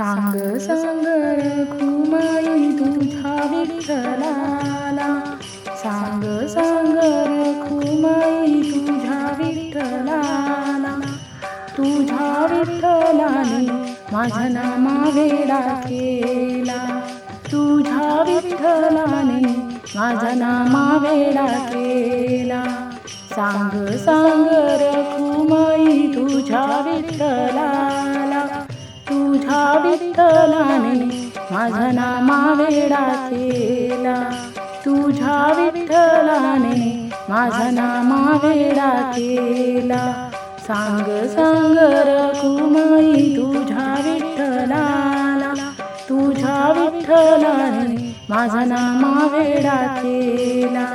सांग सांग रखुमाई तुझा विठ्ठलाला. सांग सांग रखुमाई तुझा विठ्ठलाला. तुझा विठ्ठलाने माझा नामा वेडा केला तुझा विठ्ठलाने माझा नामा वेडा केला. सांग सांग विठ्ठलाने माझा नामा वेडा केला. तुझ्या विठ्ठलाने माझा नामा वेडा केला. सांग सांग रघुमाई तुझ्या विठ्ठलाला. तुझ्या विठ्ठलाने माझा नामा वेडा केला.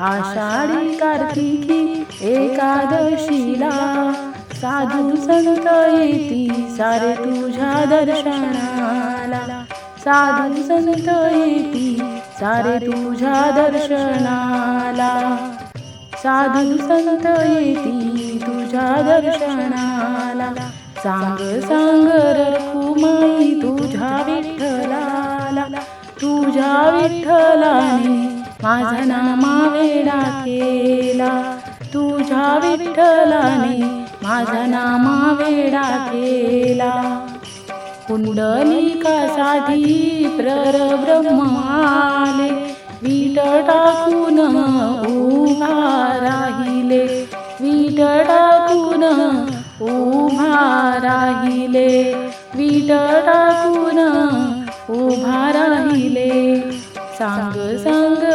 आषाढी कार्तिकी एकादशीला साधू संत येती सारे तुझ्या दर्शनाला. साधू संत येती सारे तुझ्या दर्शनाला. साधू संत येती तुझ्या दर्शनाला. सांग सांग रखुमाई तुझ्या विठ्ठलाला. तुझ्या विठ्ठलाने माझा नामा वेडा केला. तुझ्या विठ्ठलाने माझा नामा वेडा केला कुंडलिकासाठी प्रर ब्रह्माले वीट टाकून उभा राहिले. वीट टाकून उभा राहिले. वीट टाकून उभा राहिले. सांग सांग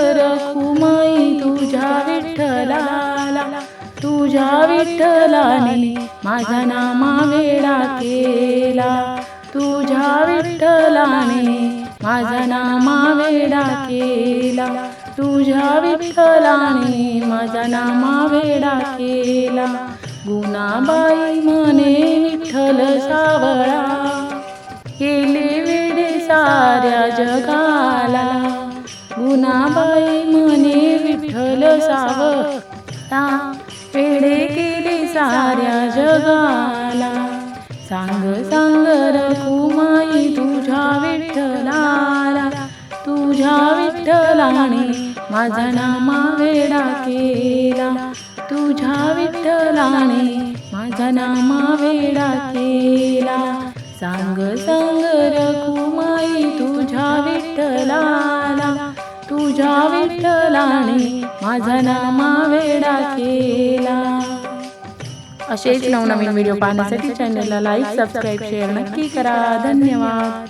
तुझ्या विठ्ठलाने माझा नामा वेडा केला. तुझ्या विठ्ठलाने माझा नामा वेडा केला. तुझ्या विठ्ठलाने माझा नामा वेडा केला. गुणाबाई म्हणे विठ्ठल सावळा केले वेडे साऱ्या जगाला. गुणाबाई म्हणे विठ्ठल सावळा वेडे केले साऱ्या जगाला. सांग सांग रखुमाई तुझ्या विठ्ठलाला. तुझ्या विठ्ठलाने माझा नामा वेडा केला. तुझ्या विठ्ठलाने माझा नामा वेडा केला. सांग सांग रखुमाई तुझ्या विठ्ठलाला. तुझ्या विठ्ठलाने माझा नामा वेडा केला. असेच नवनवीन व्हिडिओ पाहण्यासाठी चॅनलला लाईक सबस्क्राईब शेअर नक्की करा. धन्यवाद.